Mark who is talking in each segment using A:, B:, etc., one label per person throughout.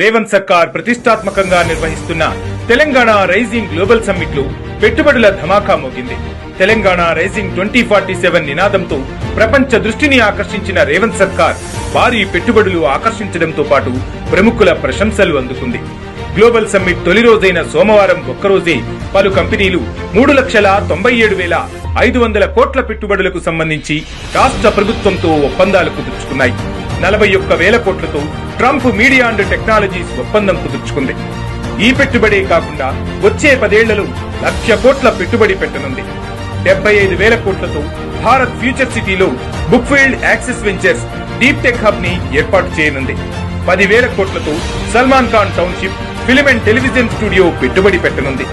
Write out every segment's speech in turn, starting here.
A: రేవంత్ సర్కార్ ప్రతిష్టాత్మకంగా నిర్వహిస్తున్న తెలంగాణ రైజింగ్ గ్లోబల్ సమ్మిట్లో పెట్టుబడుల ధమాకా మోగింది. Telangana rising twenty forty seven నినాదంతో ప్రపంచ దృష్టిని ఆకర్షించిన రేవంత్ సర్కార్ భారీ పెట్టుబడులు ఆకర్షించడంతో పాటు ప్రముఖుల ప్రశంసలు అందుకుంది. గ్లోబల్ సమ్మిట్ తొలి రోజైన సోమవారం ఒక్కరోజే పలు కంపెనీలు మూడు లక్షల తొంభై ఏడు వేల ఐదు వందల కోట్ల పెట్టుబడులకు సంబంధించి రాష్ట్ర ప్రభుత్వంతో ఒప్పందాలు కుదుర్చుకున్నాయి. నలభై ఒక్క వేల కోట్లతో ట్రంప్ మీడియా అండ్ టెక్నాలజీస్ ఒప్పందం కుదుర్చుకుంది. ఈ పెట్టుబడే కాకుండా వచ్చే పదేళ్ళలో లక్ష కోట్ల పెట్టుబడి పెట్టనుంది. డెబ్బై ఐదు వేల కోట్లతో భారత్ ఫ్యూచర్ సిటీలో Brookfield axis ventures deep tech హబ్ని ఏర్పాటు చేయనుంది. పదివేల కోట్లతో Salman Khan township film and television studio పెట్టుబడి పెట్టనుంది.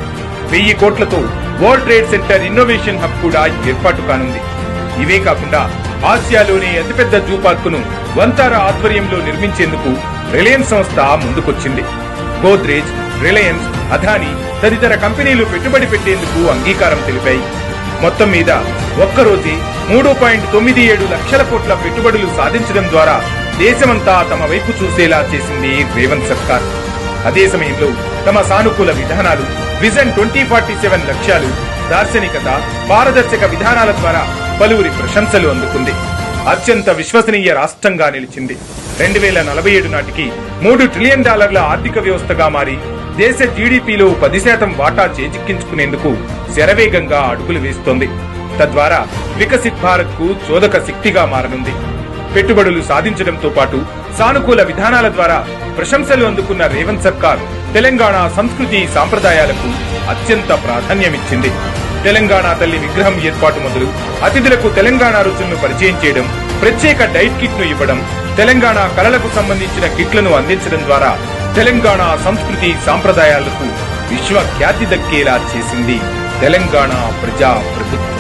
A: వెయ్యి కోట్లతో world trade centre innovation hub కూడా ఏర్పాటు కానుంది. ఇవే కాకుండా ఆసియాలోనే అతిపెద్ద జూ పార్కును వంతార ఆధ్వర్యంలో నిర్మించేందుకు రిలయన్స్ సంస్థ ముందుకొచ్చింది. గోద్రేజ్ రిలయన్స్ అదానీ తదితర కంపెనీలు పెట్టుబడి పెట్టేందుకు అంగీకారం తెలిపాయి. మొత్తం మీద ఒక్కరోజే మూడు పాయింట్ తొమ్మిది ఏడు లక్షల కోట్ల పెట్టుబడులు సాధించడం ద్వారా దేశమంతా తమ వైపు చూసేలా చేసింది రేవంత్ సర్కార్. అదే సమయంలో తమ సానుకూల విధానాలు విజన్ ట్వంటీ ఫార్టీ సెవెన్ లక్ష్యాలు దార్శనికత పారదర్శక విధానాల ద్వారా పలువురి ప్రశంసలు అందుకుంది. అత్యంత విశ్వసనీయ రాష్ట్రంగా నిలిచింది. రెండు వేల నలభై ఏడు నాటికి మూడు ట్రిలియన్ డాలర్ల ఆర్థిక వ్యవస్థగా మారి దేశ జీడిపిలో పది శాతం వాటా చేజిక్కించుకునేందుకు శరవేగంగా అడుగులు వేస్తోంది. తద్వారా వికసిత్ భారత్కు చోదక శక్తిగా మారనుంది. పెట్టుబడులు సాధించడంతో పాటు సానుకూల విధానాల ద్వారా ప్రశంసలు అందుకున్న రేవంత్ సర్కార్ తెలంగాణ సంస్కృతి సాంప్రదాయాలకు అత్యంత ప్రాధాన్యమిచ్చింది. తెలంగాణ తల్లి విగ్రహం ఏర్పాటు మొదలు అతిథులకు తెలంగాణ రుచులను పరిచయం చేయడం ప్రత్యేక డైట్ కిట్ను ఇవ్వడం తెలంగాణ కళలకు సంబంధించిన కిట్లను అందించడం ద్వారా తెలంగాణ సంస్కృతి సాంప్రదాయాలకు విశ్వఖ్యాతి దక్కేలా చేసింది తెలంగాణ ప్రజా ప్రభుత్వం